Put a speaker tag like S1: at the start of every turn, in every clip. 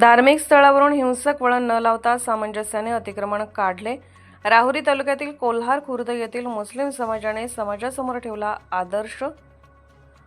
S1: धार्मिक स्थळावरून हिंसक वळण न लावता सामंजस्याने अतिक्रमण काढले. राहुरी तालुक्यातील कोल्हार खुर्द येथील मुस्लिम समाजाने समाजासमोर ठेवला आदर्श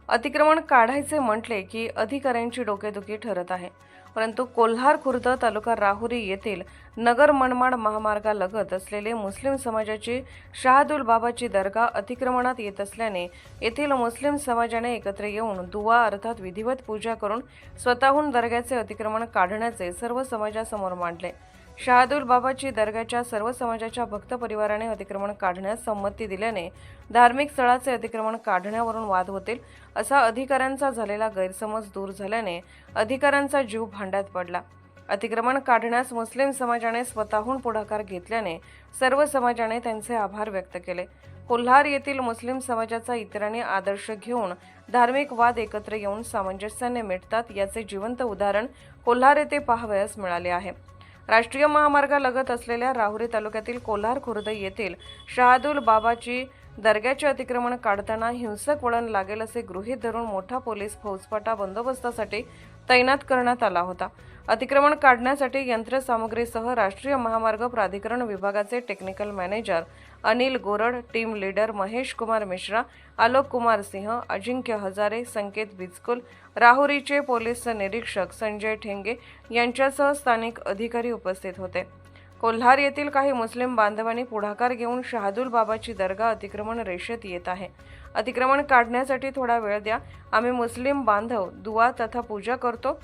S1: अतिक्रमण काढायचे म्हटले की अधिकाऱ्यांची डोकेदुखी ठरत आहे. परंतु कोल्हार खुर्द तालुका राहुरी येथील नगर मनमाड महामार्गालगत असलेले मुस्लिम समाजाची शहादुल बाबाची दर्गा अतिक्रमणात येत असल्याने येथील मुस्लिम समाजाने एकत्र येऊन दुवा अर्थात विधिवत पूजा करून स्वतःहून दर्ग्याचे अतिक्रमण काढण्याचे सर्व समाजासमोर मांडले. शहादुल बाबाची दर्ग्याच्या सर्व समाजाच्या भक्त परिवाराने अतिक्रमण काढण्यास संमती दिल्याने धार्मिक स्थळाचे अतिक्रमण काढण्यावरून वाद होतील असा अधिकाऱ्यांचा झालेला गैरसमज दूर झाल्याने अधिकाऱ्यांचा जीव भांड्यात पडला. अतिक्रमण काढण्यास मुस्लिम समाजाने स्वतःहून पुढाकार घेतल्याने सर्व समाजाने त्यांचे आभार व्यक्त केले. कोल्हार येथील मुस्लिम समाजाचा इतरांनी आदर्श घेऊन धार्मिक वाद एकत्र येऊन सामंजस्याने मिटतात याचे जिवंत उदाहरण कोल्हार येथे पाहावयास मिळाले आहे. राष्ट्रीय महामार्गालगत असलेल्या राहुरी तालुक्यातील कोल्हार खुर्द येथील शहादुल बाबाची दर्ग्याचे अतिक्रमण काढताना हिंसक वळण लागेल असे गृहीत धरून मोठा पोलीस फौजफाटा बंदोबस्तासाठी तैनात करण्यात आला होता. अतिक्रमण काढण्यासाठी यंत्रसामुग्रीसह राष्ट्रीय महामार्ग प्राधिकरण विभागाचे technical manager Anil Gorad team leader Mahesh Kumar Mishra Alok Kumar Singh Ajinkya Hazare Sanket Bichkul राहुरीचे police निरीक्षक संजय ठेंगे यांच्यासह स्थानिक अधिकारी उपस्थित होते. कोल्हार येथील काही मुस्लिम बांधवांनी पुढाकार घेऊन शहादुल बाबाची दर्गा अतिक्रमण रेषेत येत आहे. अतिक्रमण काढण्यासाठी थोडा वेळ द्या. आम्ही मुस्लिम बांधव दुवा तथा पूजा करतो.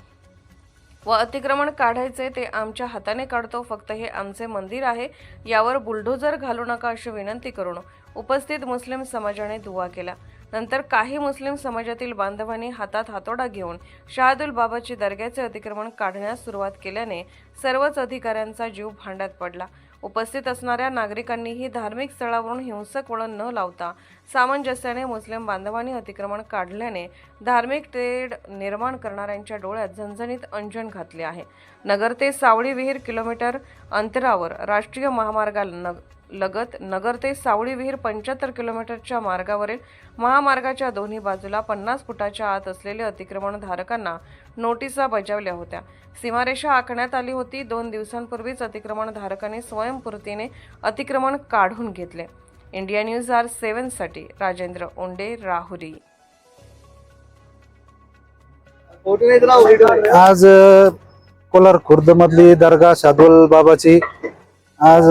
S1: व अतिक्रमण काढायचे ते आमच्या हाताने काढतो. फक्त हे आमचे मंदिर आहे. यावर बुलडोजर घालू नका अशी विनंती करून उपस्थित मुस्लिम समाजाने दुवा केला. नंतर काही मुस्लिम समाजातील बांधवांनी हातात हातोडा घेऊन शहादुल बाबाची दर्ग्याचे अतिक्रमण काढण्यास सुरुवात केल्याने सर्वच अधिकाऱ्यांचा जीव भांड्यात पडला. उपस्थित असणाऱ्या नागरिकांनीही धार्मिक स्थळावरून हिंसक वळण न लावता सामंजस्याने मुस्लिम बांधवांनी अतिक्रमण काढल्याने धार्मिक तेढ निर्माण करणाऱ्यांच्या डोळ्यात झणझणीत अंजन घातले आहे. नगर ते सावळी विहीर किलोमीटर अंतरावर राष्ट्रीय महामार्गाला नग लगत नगर ते सावळी विहीर पंच्याहत्तर किलोमीटरच्या मार्गावरील महामार्गाच्या दोन्ही बाजूला पन्नास फुटाच्या आत असलेल्या अतिक्रमण धारकांना नोटिसा बजावल्या होत्या. सीमारेषा आखण्यात आली होती. दोन दिवसांपूर्वीच अतिक्रमण धारकांनी स्वयंपूर्तीने अतिक्रमण काढून घेतले. इंडिया न्यूज आर सेव्हनसाठी राजेंद्र ओंडे राहुरी.
S2: आज कोलार खुर्द मधली दर्गा शादवल बाबाची आज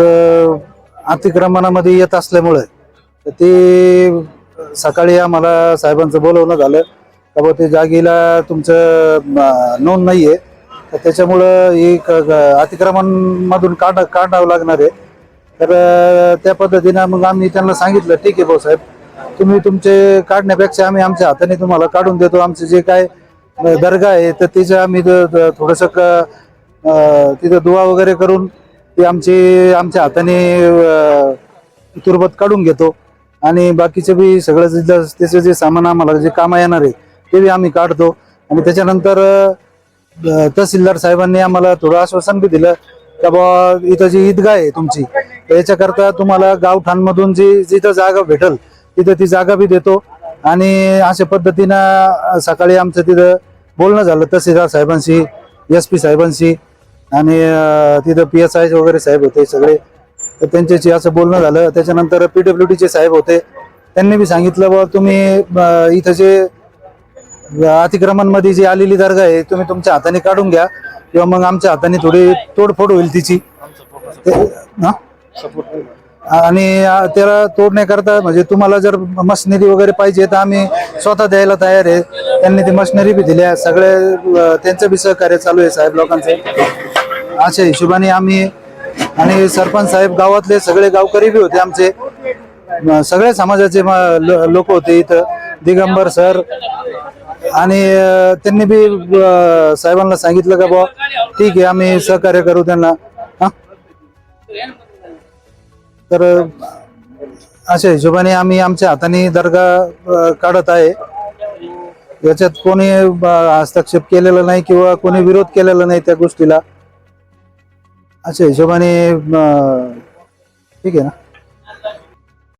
S2: अतिक्रमणामध्ये येत असल्यामुळे तर ते सकाळी आम्हाला साहेबांचं बोलवणं झालं. का बुवा ते जागेला तुमचं नोंद नाही आहे तर त्याच्यामुळं एक अतिक्रमणमधून काढ काढावं लागणार आहे. तर त्या पद्धतीनं मग आम्ही त्यांना सांगितलं ठीक आहे भाऊ साहेब तुम्ही तुमचे काढण्यापेक्षा आम्ही आमच्या हाताने तुम्हाला काढून देतो. आमचे जे काय दर्गा आहे तर तिचं आम्ही थोडंसं तिथं दुवा वगैरे करून ती आमची आमच्या हाताने तुरबत काढून घेतो. आणि बाकीचे बी सगळं जे- त्याचं जे सामान आम्हाला जे कामं येणार आहे ते बी आम्ही काढतो. आणि त्याच्यानंतर तहसीलदार साहेबांनी आम्हाला थोडं आश्वासन बी दिलं का बा इथं जी ईदगाह आहे तुमची तर याच्याकरता तुम्हाला गावठाणमधून जी जिथं जागा भेटल तिथं ती जागा बी देतो. आणि अशा पद्धतीनं सकाळी आमचं तिथं बोलणं झालं तहसीलदार साहेबांशी एस पी साहेबांशी. आणि तिथं पी एस आय वगैरे साहेब होते सगळे. तर त्यांच्याशी असं बोलणं झालं. त्याच्यानंतर पी डब्ल्यू डीचे साहेब होते. त्यांनी बी सांगितलं बा तुम्ही इथं जे अतिक्रमणमध्ये जी आलेली दर्गा आहे तुम्ही तुमच्या हाताने काढून घ्या. किंवा मग आमच्या हाताने थोडी तोडफोड होईल तिची. आणि त्याला तोडण्याकरता म्हणजे तुम्हाला जर मशिनरी वगैरे पाहिजे तर आम्ही स्वतः द्यायला तयार आहे. त्यांनी ती मशिनरी बी दिल्या. सगळ्या त्यांचं बी सहकार्य चालू आहे साहेब लोकांचं. अशा हिशोबाने आम्ही आणि सरपंच साहेब गावातले सगळे गावकरी बी होते आमचे. सगळ्या समाजाचे लोक होते इथं. दिगंबर सर आणि त्यांनी बी साहेबांना सांगितलं का बुवा ठीक आहे आम्ही सहकार्य करू त्यांना. हा? तर अशा हिशोबाने आम्ही आमच्या हाताने दर्गा काढत आहे. याच्यात कोणी हस्तक्षेप केलेला नाही किंवा कोणी विरोध केलेला नाही त्या गोष्टीला. अशा हिशोबाने ठीक आहे ना.